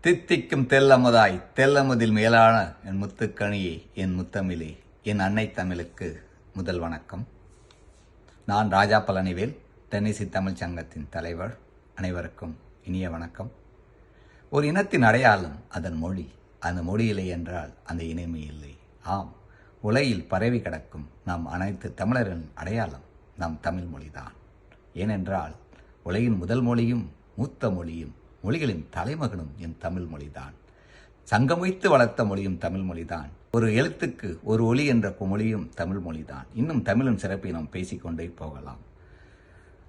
தித்திக்கும் தெல்லமுதாய் தெல்லமுதில் மேலான என் முத்துக்கணியே என் முத்தமிழே என் அன்னை தமிழுக்கு முதல் வணக்கம். நான் ராஜா பழனிவேல் டென்னிசி தமிழ்ச் சங்கத்தின் தலைவர். அனைவருக்கும் இனிய வணக்கம். ஒரு இனத்தின் அடையாளம் அதன் மொழி. அந்த மொழி இல்லை என்றால் அந்த இனிமை இல்லை. ஆம் உலகில் பரவி கிடக்கும் நாம் அனைத்து தமிழரின் அடையாளம் நம் தமிழ் மொழிதான். ஏனென்றால் உலகின் முதல் மொழியும் மூத்த மொழியும் மொழிகளின் தலைமகனும் என் தமிழ் மொழிதான். சங்கமித்து வளர்த்த மொழியும் தமிழ் மொழிதான். ஒரு எழுத்துக்கு ஒரு ஒளி என்ற மொழியும் தமிழ் மொழிதான். இன்னும் தமிழின் சிறப்பை நாம் பேசிக்கொண்டே போகலாம்.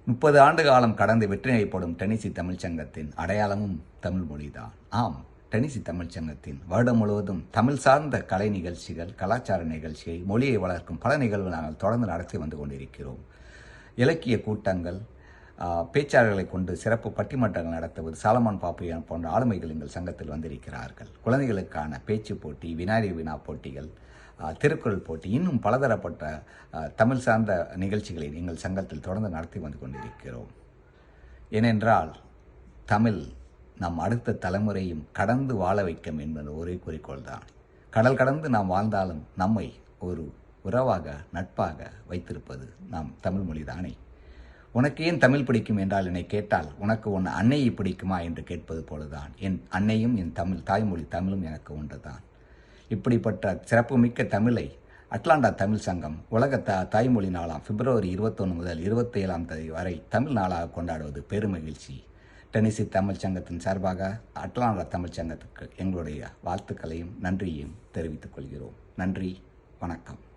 முப்பது ஆண்டு காலம் கடந்து வெற்றி நடைப்படும் டெனிசி தமிழ்ச் சங்கத்தின் அடையாளமும் தமிழ் மொழிதான். ஆம் டெனிசி தமிழ்ச் சங்கத்தின் வருடம் முழுவதும் தமிழ் சார்ந்த கலை நிகழ்ச்சிகள் கலாச்சார நிகழ்ச்சியை மொழியை வளர்க்கும் பல நிகழ்வு நாங்கள் தொடர்ந்து நடத்தி வந்து கொண்டிருக்கிறோம். இலக்கிய கூட்டங்கள் பேச்சாளர்களை கொண்டு சிறப்பு பட்டிமன்றங்கள் நடத்துவது சாலமான் பாப்பையான் போன்ற ஆளுமைகள் எங்கள் சங்கத்தில் வந்திருக்கிறார்கள். குழந்தைகளுக்கான பேச்சு போட்டி வினாடி வினா போட்டிகள் திருக்குறள் போட்டி இன்னும் பலதரப்பட்ட தமிழ் சார்ந்த நிகழ்ச்சிகளை எங்கள் சங்கத்தில் தொடர்ந்து நடத்தி வந்து கொண்டிருக்கிறோம். ஏனென்றால் தமிழ் நம் அடுத்த தலைமுறையும் கடந்து வாழ வைக்கும் என்பது ஒரே குறிக்கோள் தான். கடல் கடந்து நாம் வாழ்ந்தாலும் நம்மை ஒரு உறவாக நட்பாக வைத்திருப்பது நாம் தமிழ் மொழிதானே. உனக்கு ஏன் தமிழ் பிடிக்கும் என்றால் என்னை கேட்டால் உனக்கு உன் அன்னையை பிடிக்குமா என்று கேட்பது போலதான். என் அன்னையும் என் தமிழ் தாய்மொழி தமிழும் எனக்கு ஒன்றுதான். இப்படிப்பட்ட சிறப்புமிக்க தமிழை அட்லாண்டா தமிழ் சங்கம் உலக த தாய்மொழி நாளாம் பிப்ரவரி இருபத்தொன்று முதல் இருபத்தேழாம் தேதி வரை தமிழ் நாளாக கொண்டாடுவது பெருமகிழ்ச்சி. டென்னிசி தமிழ் சங்கத்தின் சார்பாக அட்லாண்டா தமிழ் சங்கத்துக்கு எங்களுடைய வாழ்த்துக்களையும் நன்றியையும் தெரிவித்துக் கொள்கிறோம். நன்றி வணக்கம்.